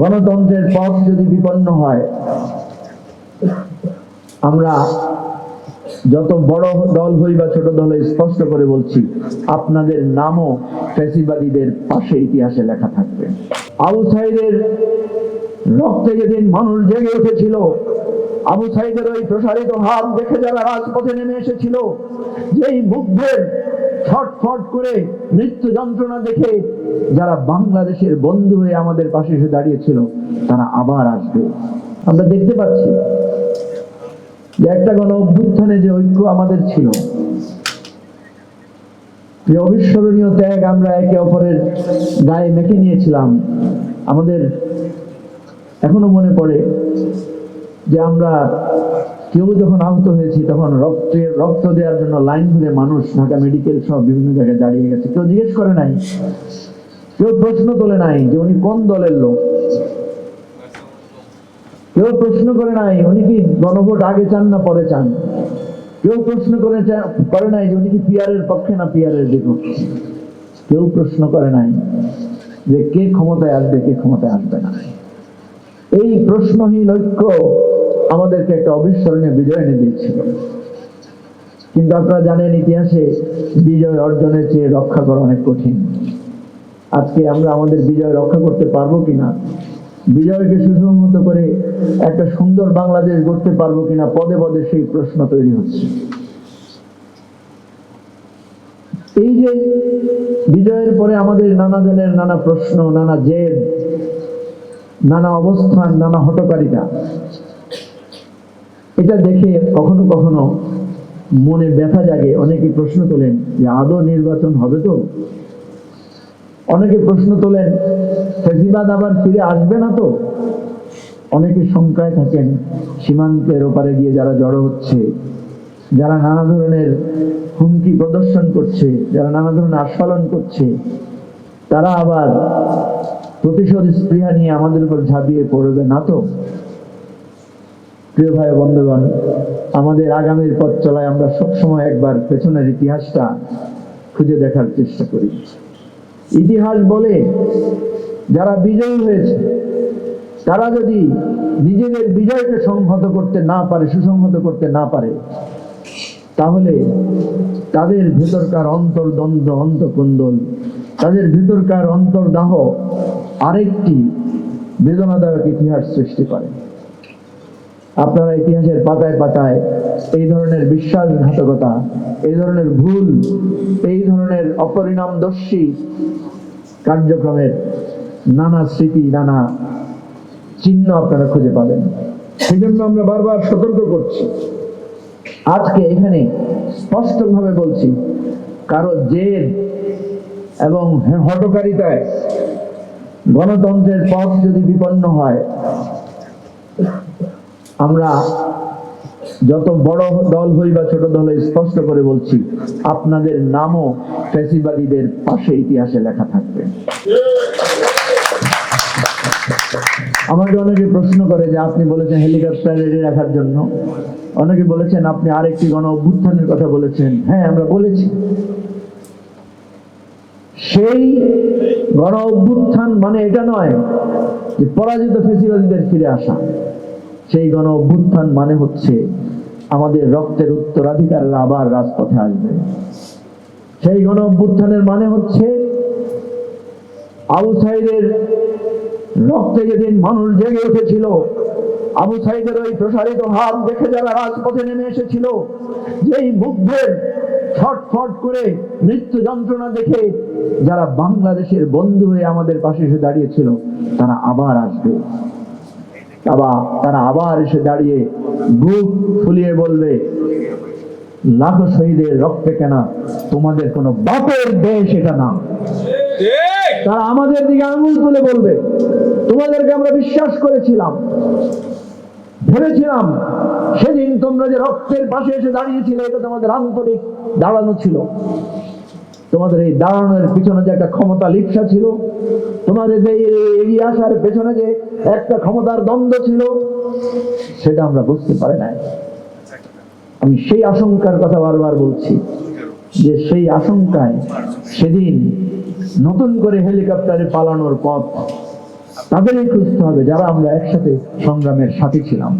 গণতন্ত্রের পথ যদি বিপন্ন হয়, আমরা যত বড় দল হই বা ছোট দল হই, স্পষ্ট করে বলছি, আপনাদের নামও ফ্যাসিবাদীদের পাশে ইতিহাসে লেখা থাকবে। আবু সাইদের রক্তে যেদিন মানুষ জেগে উঠেছিল, আবু সাইদের ওই প্রসারিত হাত দেখে যারা রাজপথে নেমে এসেছিল, যেই মুগ্ধের ছটফট করে মৃত্যু যন্ত্রণা দেখে যারা বাংলাদেশের বন্ধু হয়ে আমাদের পাশে এসে দাঁড়িয়েছিল, তারা আবার আসবে। আমরা দেখতে পাচ্ছি যে একটা গণ অভ্যুত্থানে যে ঐক্য আমাদের ছিল, যে অবিস্মরণীয় ত্যাগ আমরা একে অপরের গায়ে মেখে নিয়েছিলাম, আমাদের এখনও মনে পড়ে যে আমরা কেউ যখন আহত হয়েছি, তখন রক্তের রক্ত দেওয়ার জন্য লাইন ধরে মানুষ ঢাকা মেডিকেল সব বিভিন্ন জায়গায় দাঁড়িয়ে গেছে। কেউ জিজ্ঞেস করে নাই। কেউ প্রশ্ন তোলে নাই যে উনি কোন দলের লোক। কেউ প্রশ্ন করে নাই উনি কি গণভোট আগে চান না পরে চান? কেউ প্রশ্ন করে করে নাই যে উনি কি পিয়ারের পক্ষে না পিয়ারের বিপক্ষে? কেউ প্রশ্ন করে নাই যে কে ক্ষমতায় আসবে, কে ক্ষমতায় আসবে না। এই প্রশ্নহীন ঐক্য আমাদেরকে একটা অবিস্মরণীয় বিজয় এনে দিয়েছিল। কিন্তু আপনারা জানেন, ইতিহাসে বিজয় অর্জনের চেয়ে রক্ষা করা অনেক কঠিন। আজকে আমরা আমাদের বিজয় রক্ষা করতে পারব কিনা? বিজয়কে সুসংহত করে একটা সুন্দর বাংলাদেশ গড়তে পারব কিনা? পদে পদে সেই প্রশ্ন তৈরি হচ্ছে। এই যে বিজয়ের পরে আমাদের নানা জনের নানা প্রশ্ন, নানা জেদ, নানা অবস্থান, নানা হটকারিতা এটা দেখে কখনো কখনো মনে ব্যথা জাগে। অনেকে প্রশ্ন তোলেন, যে আদৌ নির্বাচন হবে তো? অনেকে প্রশ্ন তোলেন ফেসিবাদ আবার ফিরে আসবে না তো? অনেকে শঙ্কায় থাকেন, সীমান্তের ওপারে গিয়ে যারা জড়ো হচ্ছে, যারা নানা ধরনের হুমকি প্রদর্শন করছে, যারা নানা ধরনের আস্ফালন করছে, তারা আবার প্রতিশোধ স্পৃহা নিয়ে আমাদের উপর ঝাঁপিয়ে পড়বে না তো? প্রিয় ভাই বন্ধুগণ, আমাদের আগামীর পথ চলায় আমরা সবসময় একবার পেছনের ইতিহাসটা খুঁজে দেখার চেষ্টা করি। ইতিহাস বলে যারা বিজয়ী হয়েছে, তারা যদি নিজেদের বিজয়কে সংহত করতে না পারে, সুসংহত করতে না পারে, তাহলে তাদের ভেতরকার অন্তর্দ্বন্দ্ব, অন্তকুন্দল, তাদের ভেতরকার অন্তর্দাহ আরেকটি বেদনাদায়ক ইতিহাস সৃষ্টি করে। আপনারা ইতিহাসের পাতায় পাতায় এই ধরনের বিশ্বাসঘাতকতা এই ধরনের ভুল এই ধরনের অপরিণামদর্শী কার্যক্রমের নানা স্মৃতি নানা চিহ্ন আপনারা খুঁজে পাবেন। সেই জন্য আমরা বারবার সতর্ক করছি। আজকে এখানে স্পষ্টভাবে বলছি কারও জেদ এবং হটকারিতায় গণতন্ত্রের পথ যদি বিপন্ন হয় আমরা যত বড় দল হই বা ছোট দল হই, স্পষ্ট করে বলছি, আপনাদের নামও ফ্যাসিবাদীদের পাশে ইতিহাসে লেখা থাকবে। আমাকে অনেকে প্রশ্ন করে যে আপনি বলেছেন হেলিকপ্টার রেডি রাখার জন্য। অনেকে বলেছেন আপনি আরেকটি গণ অভ্যুত্থানের কথা বলেছেন। হ্যাঁ আমরা বলেছি। সেই গণ অভ্যুত্থান মানে এটা নয় যে পরাজিত ফেসিবাদীদের ফিরে আসা। সেই গণ অভ্যুত্থান মানে হচ্ছে আমাদের রক্তের উত্তরাধিকাররা আবার রাজপথে আসবে। সেই গণ অভ্যুত্থানের মানে হচ্ছে আবু সাইদের রক্তে যেদিন মানুষ জেগে উঠেছিল, আবু সাইদের ওই প্রসারিত হাত দেখে যারা রাজপথে নেমে এসেছিল, যেই মুগ্ধের ছটফট করে মৃত্যু যন্ত্রণা দেখে যারা বাংলাদেশের বন্ধু হয়ে আমাদের পাশে এসে দাঁড়িয়েছিল, তারা আবার আসবে। আবার তারা আবার এসে দাঁড়িয়ে বুক ফুলিয়ে বলবে, লাখো শহীদের রক্তে কেনা, তোমাদের কোনো বাপের দেশ এটা না। তারা আমাদের দিকে আঙুল তুলে বলবে, তোমাদেরকে আমরা বিশ্বাস করেছিলাম, ভেবেছিলাম, সেদিন তোমরা যে রক্তের পাশে এসে দাঁড়িয়েছিলে, এটা তোমাদের আন্তরিক দাঁড়ানো ছিল। তোমাদের এই দাঁড়ানোর পিছনে যে একটা ক্ষমতা লিপ্সা ছিল, তোমাদের যে এগিয়ে আসার পেছনে যে একটা ক্ষমতার দ্বন্দ্ব ছিল, সেটা আমরা বুঝতে পারি নাই। আমি সেই আশঙ্কার কথা বারবার বলছি যে সেই আশঙ্কায় সেদিন নতুন করে হেলিকপ্টারে পালানোর পথ তাদেরই খুঁজতে হবে, যারা আমরা একসাথে সংগ্রামের সাথী ছিলাম।